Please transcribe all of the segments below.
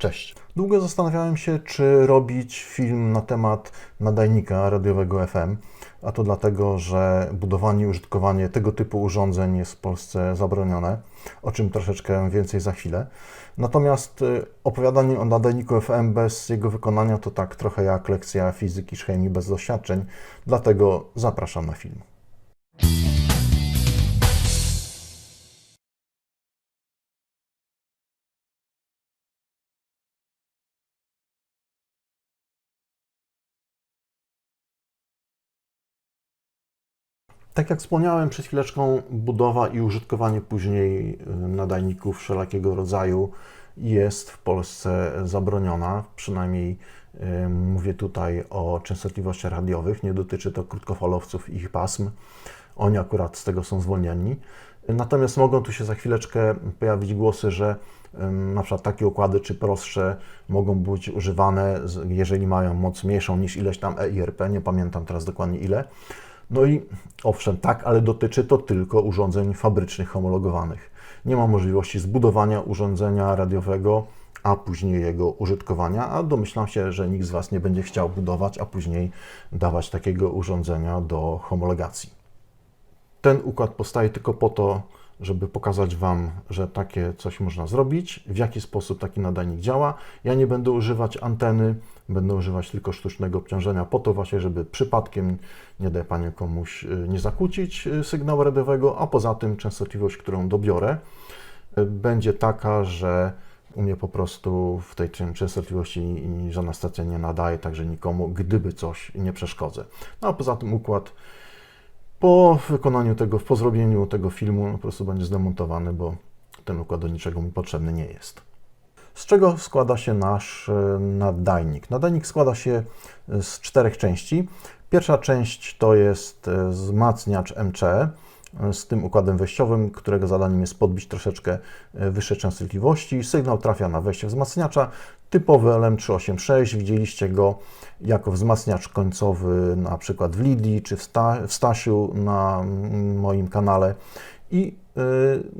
Cześć. Długo zastanawiałem się, czy robić film na temat nadajnika radiowego FM, a to dlatego, że budowanie i użytkowanie tego typu urządzeń jest w Polsce zabronione, o czym troszeczkę więcej za chwilę. Natomiast y, opowiadanie o nadajniku FM bez jego wykonania to tak trochę jak lekcja fizyki czy chemii bez doświadczeń, dlatego zapraszam na film. Tak jak wspomniałem przed chwileczką, budowa i użytkowanie później y, nadajników wszelakiego rodzaju jest w Polsce zabroniona. Przynajmniej y, mówię tutaj o częstotliwościach radiowych. Nie dotyczy to krótkofalowców i ich pasm. Oni akurat z tego są zwolnieni. Natomiast mogą tu się za chwileczkę pojawić głosy, że y, na przykład takie układy czy prostsze mogą być używane, jeżeli mają moc mniejszą niż ileś tam EIRP, nie pamiętam teraz dokładnie ile. No i owszem, tak, ale dotyczy to tylko urządzeń fabrycznych homologowanych. Nie ma możliwości zbudowania urządzenia radiowego, a później jego użytkowania, a domyślam się, że nikt z Was nie będzie chciał budować, a później dawać takiego urządzenia do homologacji. Ten układ powstaje tylko po to, żeby pokazać Wam, że takie coś można zrobić, w jaki sposób taki nadajnik działa. Ja nie będę używać anteny, będę używać tylko sztucznego obciążenia po to właśnie, żeby przypadkiem, nie daj Panie komuś, y, nie zakłócić y, sygnału radiowego, a poza tym częstotliwość, którą dobiorę, y, będzie taka, że u mnie po prostu w tej czę- częstotliwości żadna stacja nie nadaje, także nikomu, gdyby coś nie przeszkodzę. No a poza tym układ po wykonaniu tego, po zrobieniu tego filmu po prostu będzie zdemontowany, bo ten układ do niczego mi potrzebny nie jest. Z czego składa się nasz e, nadajnik? Nadajnik składa się z czterech części. Pierwsza część to jest e, wzmacniacz MC e, z tym układem wejściowym, którego zadaniem jest podbić troszeczkę e, wyższe częstotliwości. Sygnał trafia na wejście wzmacniacza. Typowy LM386, widzieliście go jako wzmacniacz końcowy na przykład w Lidii czy w, Sta- w Stasiu na mm, moim kanale. I y,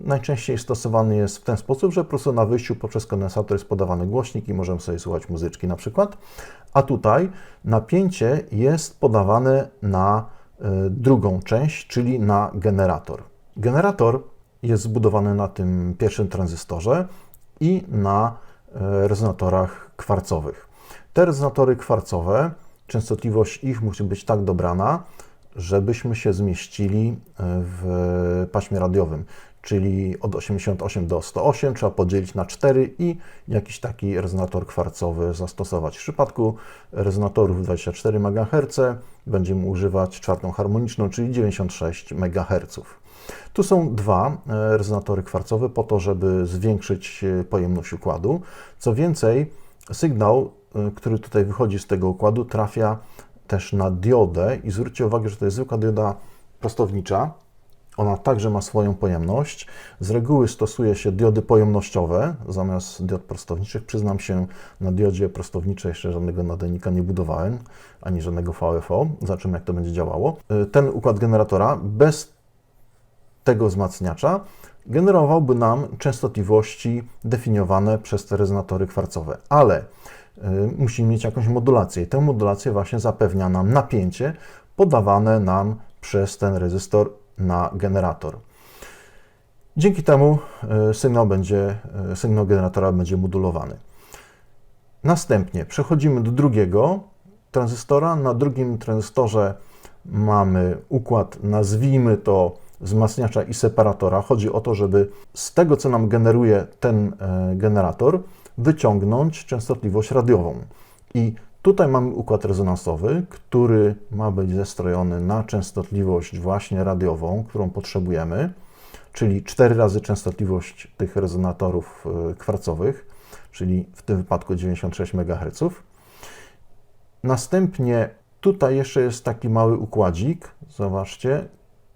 najczęściej stosowany jest w ten sposób, że po prostu na wyjściu poprzez kondensator jest podawany głośnik i możemy sobie słuchać muzyczki na przykład. A tutaj napięcie jest podawane na y, drugą część, czyli na generator. Generator jest zbudowany na tym pierwszym tranzystorze i na rezonatorach kwarcowych. Te rezonatory kwarcowe, częstotliwość ich musi być tak dobrana, żebyśmy się zmieścili w paśmie radiowym, czyli od 88 do 108 trzeba podzielić na 4 i jakiś taki rezonator kwarcowy zastosować. W przypadku rezonatorów 24 MHz będziemy używać czwartą harmoniczną, czyli 96 MHz. Tu są dwa e, rezonatory kwarcowe po to, żeby zwiększyć e, pojemność układu. Co więcej, sygnał, e, który tutaj wychodzi z tego układu, trafia też na diodę i zwróćcie uwagę, że to jest zwykła dioda prostownicza. Ona także ma swoją pojemność. Z reguły stosuje się diody pojemnościowe zamiast diod prostowniczych. Przyznam się, na diodzie prostowniczej jeszcze żadnego nadajnika nie budowałem, ani żadnego VFO. Zobaczymy, jak to będzie działało. Ten układ generatora bez tego wzmacniacza generowałby nam częstotliwości definiowane przez te rezonatory kwarcowe, ale y, musimy mieć jakąś modulację. I tę modulację właśnie zapewnia nam napięcie podawane nam przez ten rezystor na generator. Dzięki temu y, sygnał, będzie, y, sygnał generatora będzie modulowany. Następnie przechodzimy do drugiego tranzystora. Na drugim tranzystorze mamy układ, nazwijmy to wzmacniacza i separatora. Chodzi o to, żeby z tego, co nam generuje ten e, generator, wyciągnąć częstotliwość radiową. I tutaj mamy układ rezonansowy, który ma być zestrojony na częstotliwość właśnie radiową, którą potrzebujemy, czyli 4 razy częstotliwość tych rezonatorów e, kwarcowych, czyli w tym wypadku 96 MHz. Następnie tutaj jeszcze jest taki mały układzik, zobaczcie,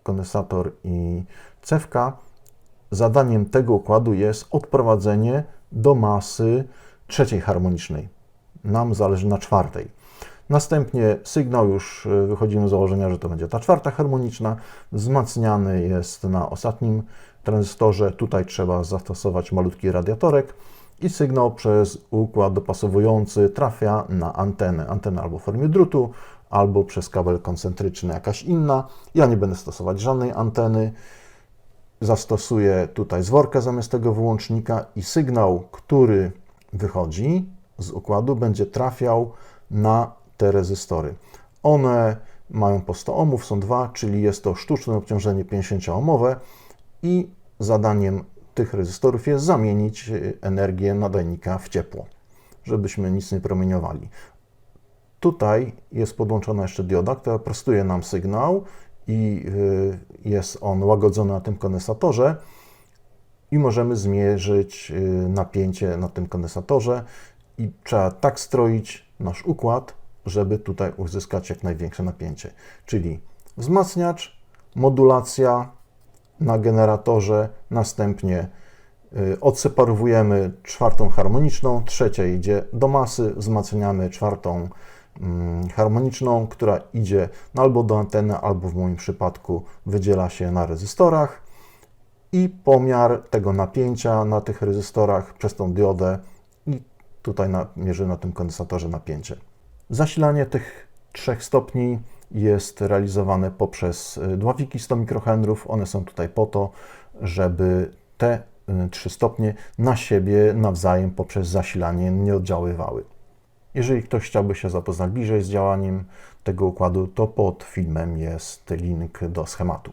kondensator i cewka. Zadaniem tego układu jest odprowadzenie do masy trzeciej harmonicznej. Nam zależy na czwartej. Następnie sygnał już y, wychodzimy z założenia, że to będzie ta czwarta harmoniczna. Wzmacniany jest na ostatnim tranzystorze. Tutaj trzeba zastosować malutki radiatorek i sygnał przez układ dopasowujący trafia na antenę. Antenę albo w formie drutu, albo przez kabel koncentryczny jakaś inna. Ja nie będę stosować żadnej anteny. Zastosuję tutaj zworkę zamiast tego wyłącznika i sygnał, który wychodzi z układu, będzie trafiał na te rezystory. One mają po 100 ohmów, są dwa, czyli jest to sztuczne obciążenie 50-ohmowe i zadaniem tych rezystorów jest zamienić y, energię nadajnika w ciepło, żebyśmy nic nie promieniowali. Tutaj jest podłączona jeszcze dioda, która prostuje nam sygnał i y, jest on łagodzony na tym kondensatorze i możemy zmierzyć y, napięcie na tym kondensatorze i trzeba tak stroić nasz układ, żeby tutaj uzyskać jak największe napięcie. Czyli wzmacniacz, modulacja na generatorze, następnie y, odseparowujemy czwartą harmoniczną, trzecia idzie do masy, wzmacniamy czwartą harmoniczną, która idzie no albo do anteny, albo w moim przypadku wydziela się na rezystorach i pomiar tego napięcia na tych rezystorach przez tą diodę i tutaj na, mierzy na tym kondensatorze napięcie. Zasilanie tych trzech stopni jest realizowane poprzez y, dławiki 100 mikrohenrów. One są tutaj po to, żeby te y, trzy stopnie na siebie nawzajem poprzez zasilanie nie oddziaływały. Jeżeli ktoś chciałby się zapoznać bliżej z działaniem tego układu, to pod filmem jest link do schematu.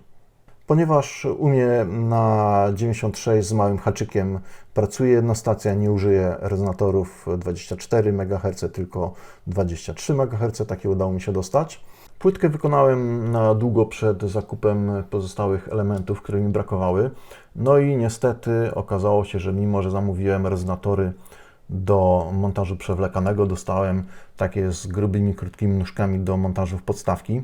Ponieważ u mnie na 96 z małym haczykiem pracuje jedna stacja, nie użyję rezonatorów 24 MHz, tylko 23 MHz, takie udało mi się dostać. Płytkę wykonałem na długo przed zakupem pozostałych elementów, które mi brakowały. No i niestety okazało się, że mimo, że zamówiłem rezonatory do montażu przewlekanego, dostałem takie z grubymi, krótkimi nóżkami do montażu w podstawki.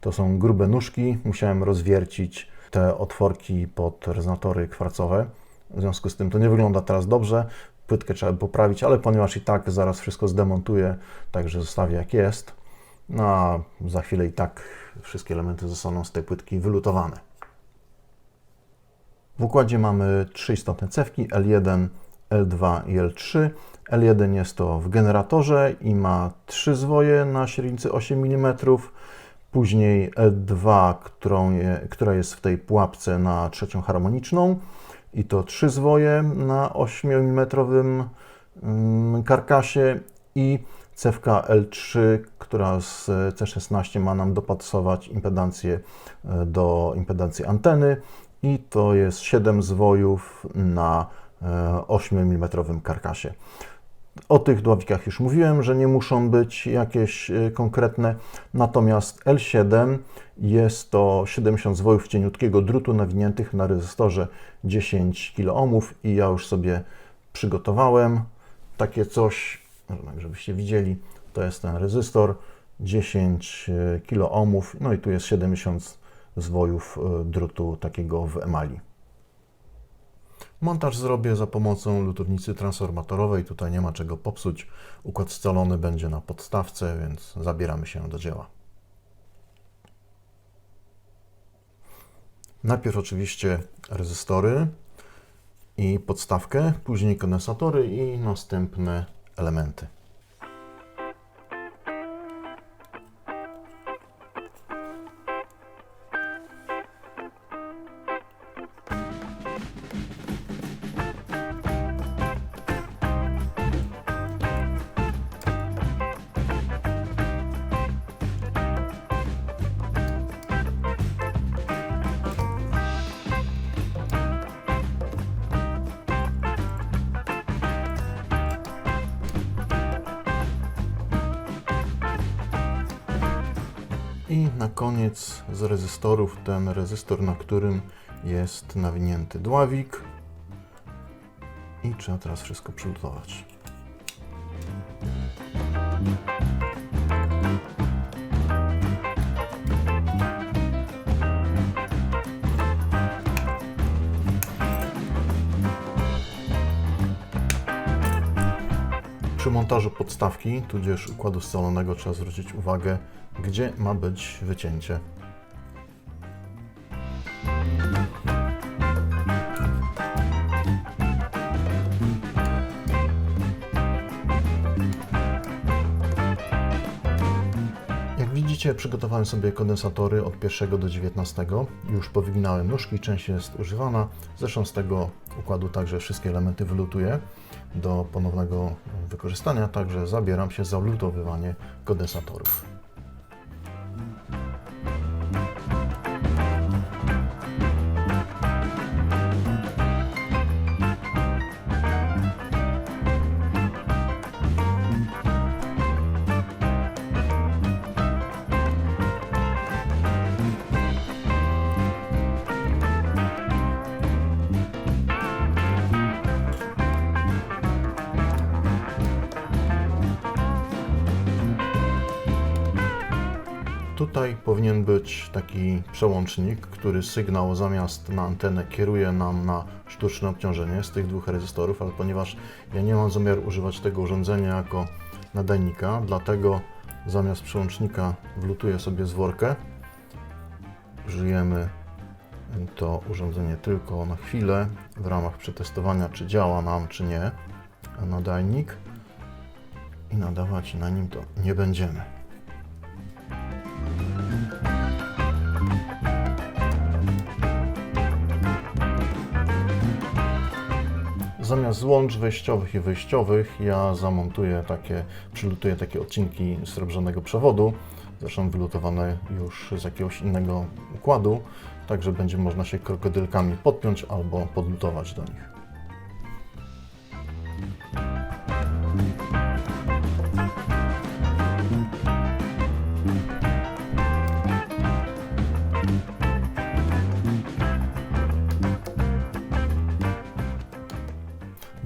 To są grube nóżki, musiałem rozwiercić te otworki pod rezonatory kwarcowe. W związku z tym to nie wygląda teraz dobrze. Płytkę trzeba poprawić, ale ponieważ i tak zaraz wszystko zdemontuję, także zostawię jak jest. No a za chwilę i tak wszystkie elementy zostaną z tej płytki wylutowane. W układzie mamy trzy istotne cewki L1, L2 i L3. L1 jest to w generatorze i ma trzy zwoje na średnicy 8 mm. Później L2, którą je, która jest w tej pułapce na trzecią harmoniczną i to trzy zwoje na 8 mm karkasie i cewka L3, która z C16 ma nam dopasować impedancję e, do impedancji anteny i to jest 7 zwojów na 8 mm karkasie. O tych dławikach już mówiłem, że nie muszą być jakieś e, konkretne, natomiast L7 jest to 70 zwojów cieniutkiego drutu nawiniętych na rezystorze 10 kΩ i ja już sobie przygotowałem takie coś, tak żebyście widzieli, to jest ten rezystor 10 kΩ, no i tu jest 70 zwojów e, drutu takiego w emali. Montaż zrobię za pomocą lutownicy transformatorowej. Tutaj nie ma czego popsuć. Układ scalony będzie na podstawce, więc zabieramy się do dzieła. Najpierw oczywiście rezystory i podstawkę, później kondensatory i następne elementy. Na koniec z rezystorów ten rezystor, na którym jest nawinięty dławik. I trzeba teraz wszystko przylutować. Przy montażu podstawki, tudzież układu scalonego trzeba zwrócić uwagę, gdzie ma być wycięcie. Jak widzicie, przygotowałem sobie kondensatory od 1 do 19. Już powyginałem nóżki, część jest używana. Zresztą z tego układu także wszystkie elementy wylutuję do ponownego wykorzystania, także zabieram się za lutowywanie kondensatorów. Tutaj powinien być taki przełącznik, który sygnał zamiast na antenę kieruje nam na sztuczne obciążenie z tych dwóch rezystorów, ale ponieważ ja nie mam zamiaru używać tego urządzenia jako nadajnika, dlatego zamiast przełącznika wlutuję sobie zworkę. Użyjemy to urządzenie tylko na chwilę w ramach przetestowania, czy działa nam, czy nie nadajnik i nadawać na nim to nie będziemy. Zamiast złącz wejściowych i wyjściowych, ja zamontuję takie, przylutuję takie odcinki srebrzonego przewodu, zresztą wylutowane już z jakiegoś innego układu, także będzie można się krokodylkami podpiąć albo podlutować do nich.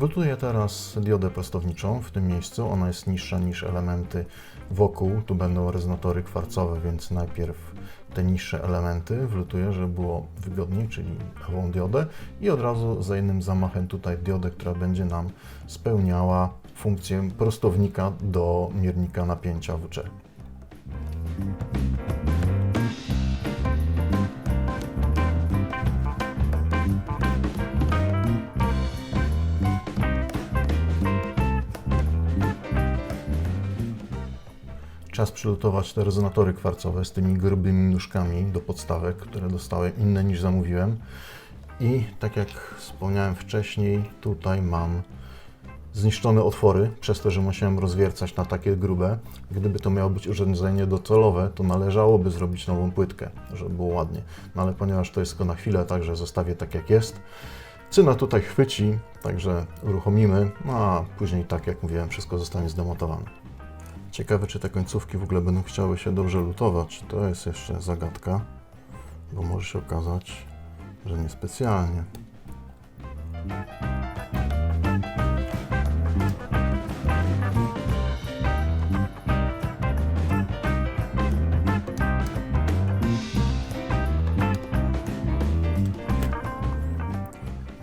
Wylutuję teraz diodę prostowniczą w tym miejscu. Ona jest niższa niż elementy wokół. Tu będą rezonatory kwarcowe, więc najpierw te niższe elementy wlutuję, żeby było wygodniej, czyli ową diodę i od razu za jednym zamachem tutaj diodę, która będzie nam spełniała funkcję prostownika do miernika napięcia WC. Czas przylutować te rezonatory kwarcowe z tymi grubymi nóżkami do podstawek, które dostałem inne niż zamówiłem. I tak jak wspomniałem wcześniej, tutaj mam zniszczone otwory, przez to, że musiałem rozwiercać na takie grube. Gdyby to miało być urządzenie docelowe, to należałoby zrobić nową płytkę, żeby było ładnie. No ale ponieważ to jest tylko na chwilę, także zostawię tak jak jest. Cyna tutaj chwyci, także uruchomimy, no a później, tak jak mówiłem, wszystko zostanie zdemontowane. Ciekawe, czy te końcówki w ogóle będą chciały się dobrze lutować. To jest jeszcze zagadka, bo może się okazać, że niespecjalnie.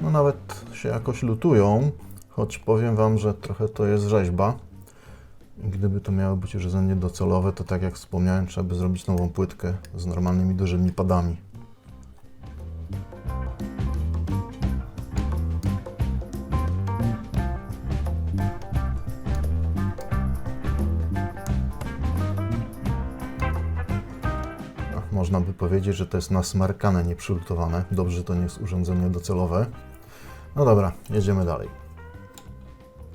No nawet się jakoś lutują, choć powiem Wam, że trochę to jest rzeźba. Gdyby to miało być urządzenie docelowe, to tak jak wspomniałem, trzeba by zrobić nową płytkę z normalnymi dużymi padami. Można by powiedzieć, że to jest nasmarkane, nie przylutowane. Dobrze, to nie jest urządzenie docelowe. No dobra, jedziemy dalej.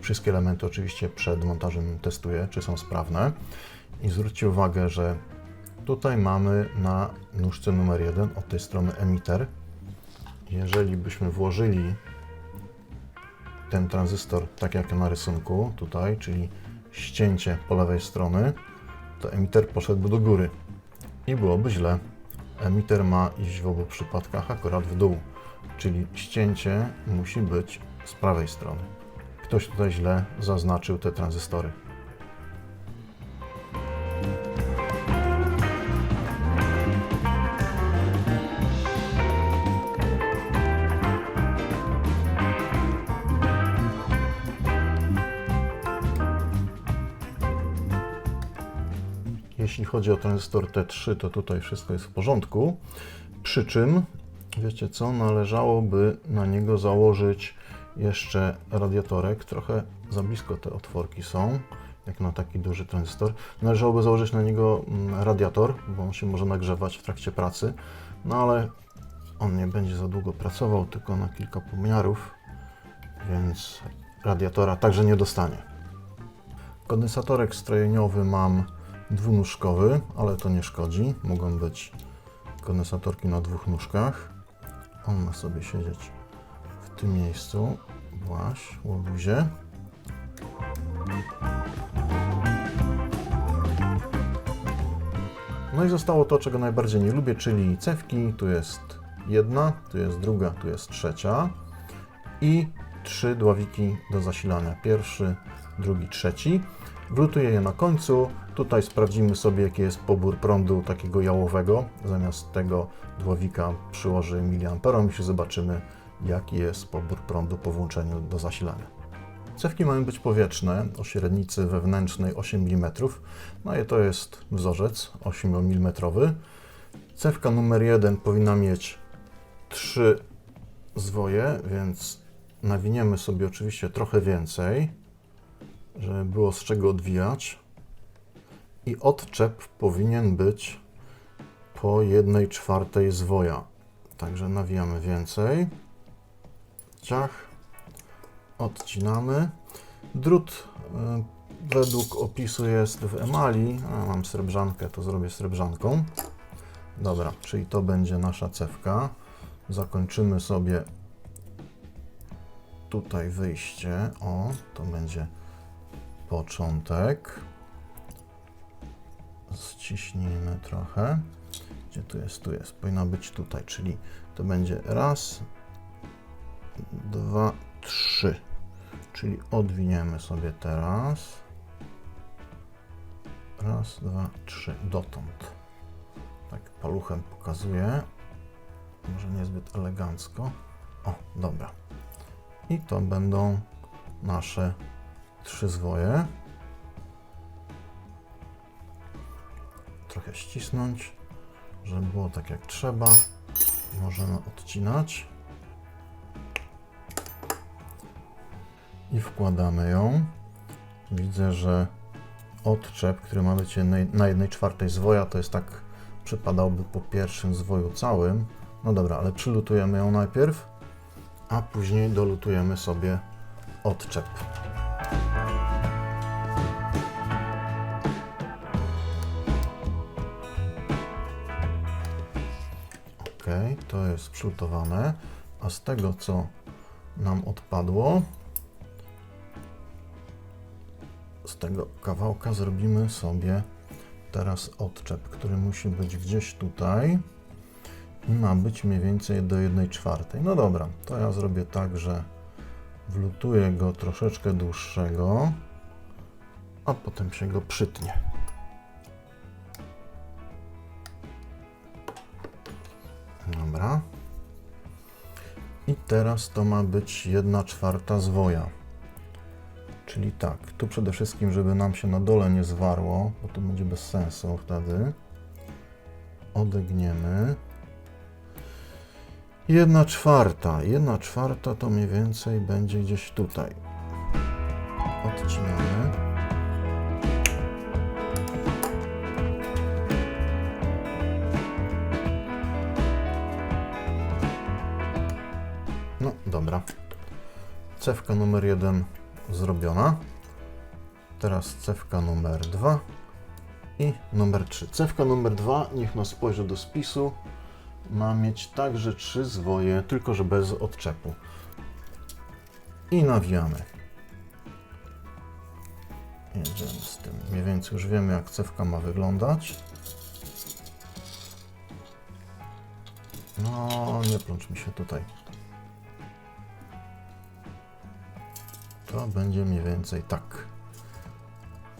Wszystkie elementy oczywiście przed montażem testuję, czy są sprawne. I zwróćcie uwagę, że tutaj mamy na nóżce numer 1 od tej strony emiter. Jeżeli byśmy włożyli ten tranzystor tak jak na rysunku tutaj, czyli ścięcie po lewej strony, to emiter poszedłby do góry i byłoby źle. Emiter ma iść w obu przypadkach akurat w dół, czyli ścięcie musi być z prawej strony. Ktoś tutaj źle zaznaczył te tranzystory. Jeśli chodzi o tranzystor T3, to tutaj wszystko jest w porządku. Przy czym, wiecie co, należałoby na niego założyć jeszcze radiatorek. Trochę za blisko te otworki są jak na taki duży tranzystor. Należałoby założyć na niego mm, radiator, bo on się może nagrzewać w trakcie pracy, no ale on nie będzie za długo pracował, tylko na kilka pomiarów, więc radiatora także nie dostanie. Kondensatorek strojeniowy mam dwunóżkowy, ale to nie szkodzi. Mogą być kondensatorki na dwóch nóżkach. On ma sobie siedzieć w tym miejscu, właśnie, łobuzie. No i zostało to, czego najbardziej nie lubię, czyli cewki. Tu jest jedna, tu jest druga, tu jest trzecia i trzy dławiki do zasilania. Pierwszy, drugi, trzeci. Wlutuję je na końcu. Tutaj sprawdzimy sobie, jaki jest pobór prądu takiego jałowego. Zamiast tego dławika przyłoży miliamperom i zobaczymy, jaki jest pobór prądu po włączeniu do zasilania. Cewki mają być powietrzne o średnicy wewnętrznej 8 mm. No i to jest wzorzec 8 mm. Cewka numer 1 powinna mieć 3 zwoje, więc nawiniemy sobie oczywiście trochę więcej, żeby było z czego odwijać. I odczep powinien być po 1 czwartej zwoja. Także nawijamy więcej. Odcinamy. Drut y, według opisu jest w emali. A, mam srebrzankę, to zrobię srebrzanką. Dobra, czyli to będzie nasza cewka. Zakończymy sobie tutaj wyjście. O, to będzie początek. Ściśnijmy trochę. Gdzie tu jest? Tu jest. Powinna być tutaj, czyli to będzie raz, dwa, trzy. Czyli odwiniemy sobie teraz. Raz, dwa, trzy. Dotąd. Tak paluchem pokazuję. Może niezbyt elegancko. O, dobra. I to będą nasze trzy zwoje. Trochę ścisnąć, żeby było tak jak trzeba. Możemy odcinać. I wkładamy ją. Widzę, że odczep, który ma być na jednej czwartej zwoja, to jest tak, przypadałby po pierwszym zwoju całym. No dobra, ale przylutujemy ją najpierw, a później dolutujemy sobie odczep. Ok, to jest przylutowane, a z tego co nam odpadło, z tego kawałka zrobimy sobie teraz odczep, który musi być gdzieś tutaj i ma być mniej więcej do 1 czwartej. No dobra, to ja zrobię tak, że wlutuję go troszeczkę dłuższego, a potem się go przytnie. Dobra. I teraz to ma być 1 czwarta zwoja. Czyli tak, tu przede wszystkim, żeby nam się na dole nie zwarło, bo to będzie bez sensu wtedy. Odegniemy. Jedna czwarta. Jedna czwarta to mniej więcej będzie gdzieś tutaj. Odcinamy. No, dobra. Cewka numer jeden zrobiona. Teraz cewka numer 2 i numer 3. Cewka numer 2, niech nas spojrzy do spisu, ma mieć także trzy zwoje, tylko że bez odczepu. I nawijamy. Jedziemy z tym. Mniej więcej już wiemy, jak cewka ma wyglądać. No, nie plącz mi się tutaj. To będzie mniej więcej tak.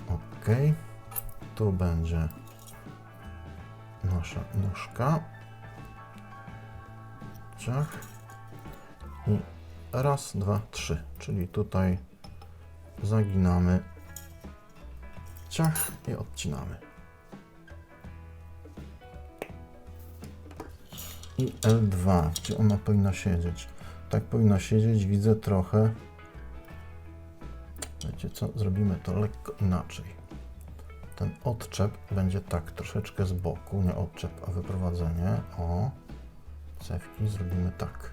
Ok. Tu będzie nasza nóżka. Ciach. I raz, dwa, trzy. Czyli tutaj zaginamy. Ciach i odcinamy. I L2, gdzie ona powinna siedzieć. Tak powinna siedzieć, widzę trochę Co, zrobimy to lekko inaczej. Ten odczep będzie tak troszeczkę z boku, nie odczep, a wyprowadzenie. O, cewki zrobimy tak.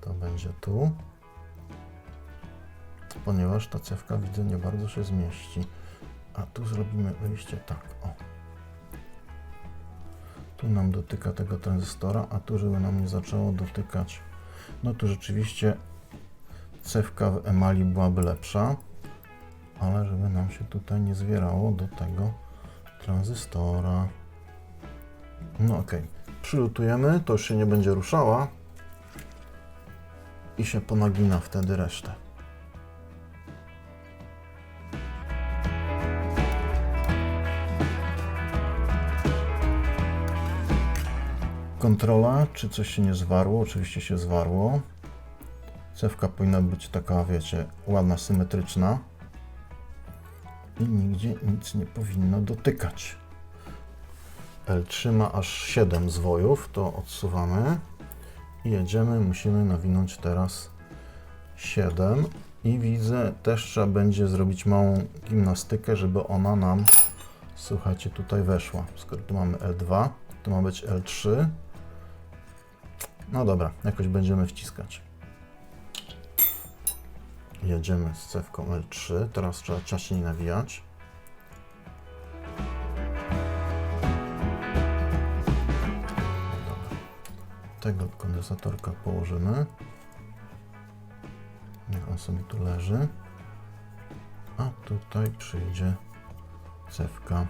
To będzie tu. Ponieważ ta cewka widzę nie bardzo się zmieści. A tu zrobimy wyjście tak. O. Tu nam dotyka tego tranzystora, a tu, żeby nam nie zaczęło dotykać, no tu rzeczywiście cewka w emali byłaby lepsza, ale żeby nam się tutaj nie zwierało do tego tranzystora. No ok, przylutujemy, to już się nie będzie ruszała i się ponagina wtedy resztę. Kontrola, czy coś się nie zwarło. Oczywiście się zwarło. Cewka powinna być taka, wiecie, ładna, symetryczna. I nigdzie nic nie powinno dotykać. L3 ma aż 7 zwojów, to odsuwamy. I jedziemy, musimy nawinąć teraz 7. I widzę, też trzeba będzie zrobić małą gimnastykę, żeby ona nam, słuchajcie, tutaj weszła. Skoro tu mamy L2, to ma być L3. No dobra, jakoś będziemy wciskać. Jedziemy z cewką L3. Teraz trzeba ciaśniej nawijać. Dobra. Tego kondensatorka położymy. Niech on sobie tu leży. A tutaj przyjdzie cewka.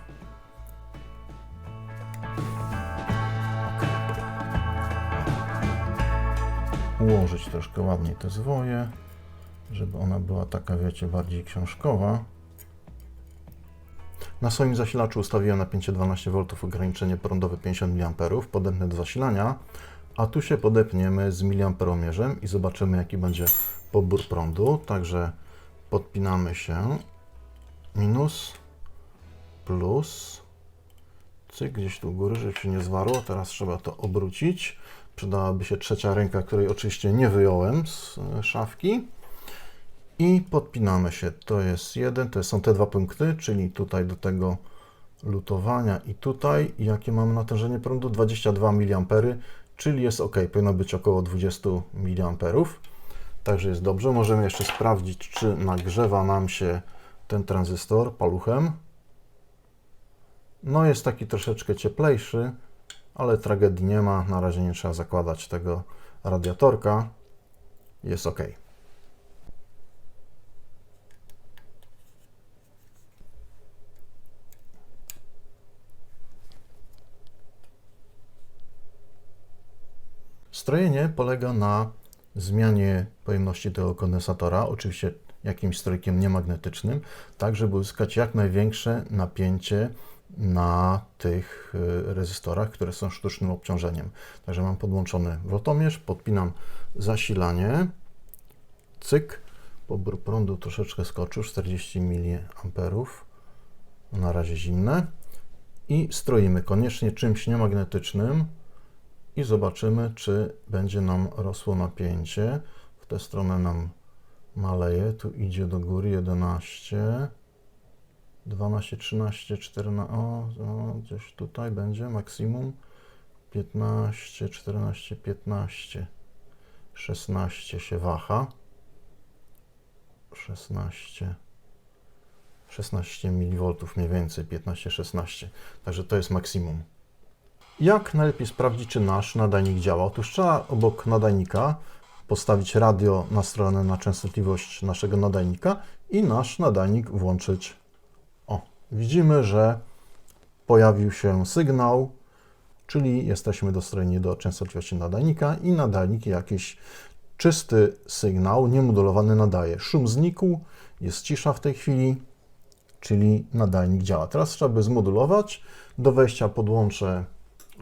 ułożyć troszkę ładniej te zwoje, żeby ona była taka, wiecie, bardziej książkowa. Na swoim zasilaczu ustawiłem napięcie 12V, ograniczenie prądowe 50 mA, podepnę do zasilania, a tu się podepniemy z miliamperomierzem i zobaczymy, jaki będzie pobór prądu. Także podpinamy się, minus, plus, cyk, gdzieś tu góry, żeby się nie zwarło. Teraz trzeba to obrócić. Przydałaby się trzecia ręka, której oczywiście nie wyjąłem z e, szafki. I podpinamy się. To jest jeden, to są te dwa punkty, czyli tutaj do tego lutowania i tutaj. Jakie mamy natężenie prądu? 22 mA, czyli jest ok, powinno być około 20 mA. Także jest dobrze. Możemy jeszcze sprawdzić, czy nagrzewa nam się ten tranzystor paluchem. No jest taki troszeczkę cieplejszy, ale tragedii nie ma. Na razie nie trzeba zakładać tego radiatorka. Jest ok. Strojenie polega na zmianie pojemności tego kondensatora, oczywiście jakimś strojkiem niemagnetycznym, tak żeby uzyskać jak największe napięcie na tych y, rezystorach, które są sztucznym obciążeniem. Także mam podłączony wotomierz, podpinam zasilanie, cyk, pobór prądu troszeczkę skoczył, 40 mA, na razie zimne. I stroimy koniecznie czymś niemagnetycznym i zobaczymy, czy będzie nam rosło napięcie. W tę stronę nam maleje, tu idzie do góry 11, 12, 13, 14, o, o, gdzieś tutaj będzie maksimum. 15, 14, 15, 16 się waha, 16, 16 mV mniej więcej, 15, 16, także to jest maksimum. Jak najlepiej sprawdzić, czy nasz nadajnik działa? Otóż trzeba obok nadajnika postawić radio nastrojone na częstotliwość naszego nadajnika i nasz nadajnik włączyć widzimy, że pojawił się sygnał, czyli jesteśmy dostrojeni do częstotliwości nadajnika i nadajnik jakiś czysty sygnał, niemodulowany nadaje. Szum znikł, jest cisza w tej chwili, czyli nadajnik działa. Teraz trzeba by zmodulować. Do wejścia podłączę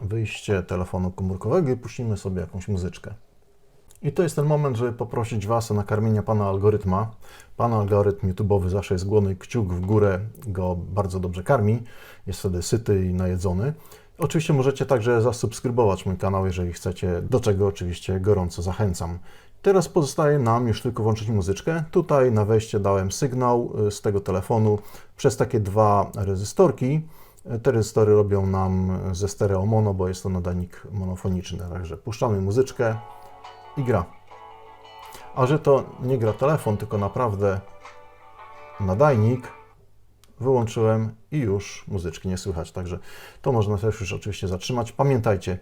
wyjście telefonu komórkowego i puścimy sobie jakąś muzyczkę. I to jest ten moment, żeby poprosić Was o nakarmienie Pana algorytma. Pan algorytm YouTube'owy zawsze jest głodny, kciuk w górę go bardzo dobrze karmi. Jest wtedy syty i najedzony. Oczywiście możecie także zasubskrybować mój kanał, jeżeli chcecie, do czego oczywiście gorąco zachęcam. Teraz pozostaje nam już tylko włączyć muzyczkę. Tutaj na wejście dałem sygnał y, z tego telefonu przez takie dwa rezystorki. Te rezystory robią nam ze stereo mono, bo jest to nadajnik monofoniczny. Także puszczamy muzyczkę i gra. A że to nie gra telefon, tylko naprawdę nadajnik, wyłączyłem i już muzyczki nie słychać. Także to można też już oczywiście zatrzymać. Pamiętajcie,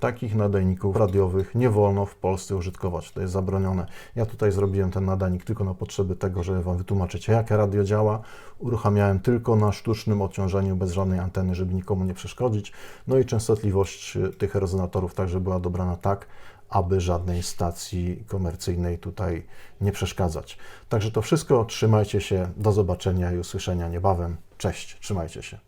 takich nadajników radiowych nie wolno w Polsce użytkować. To jest zabronione. Ja tutaj zrobiłem ten nadajnik tylko na potrzeby tego, żeby Wam wytłumaczyć, jakie radio działa. Uruchamiałem tylko na sztucznym odciążeniu, bez żadnej anteny, żeby nikomu nie przeszkodzić. No i częstotliwość y, tych rezonatorów także była dobrana tak, aby żadnej stacji komercyjnej tutaj nie przeszkadzać. Także to wszystko. Trzymajcie się. Do zobaczenia i usłyszenia niebawem. Cześć. Trzymajcie się.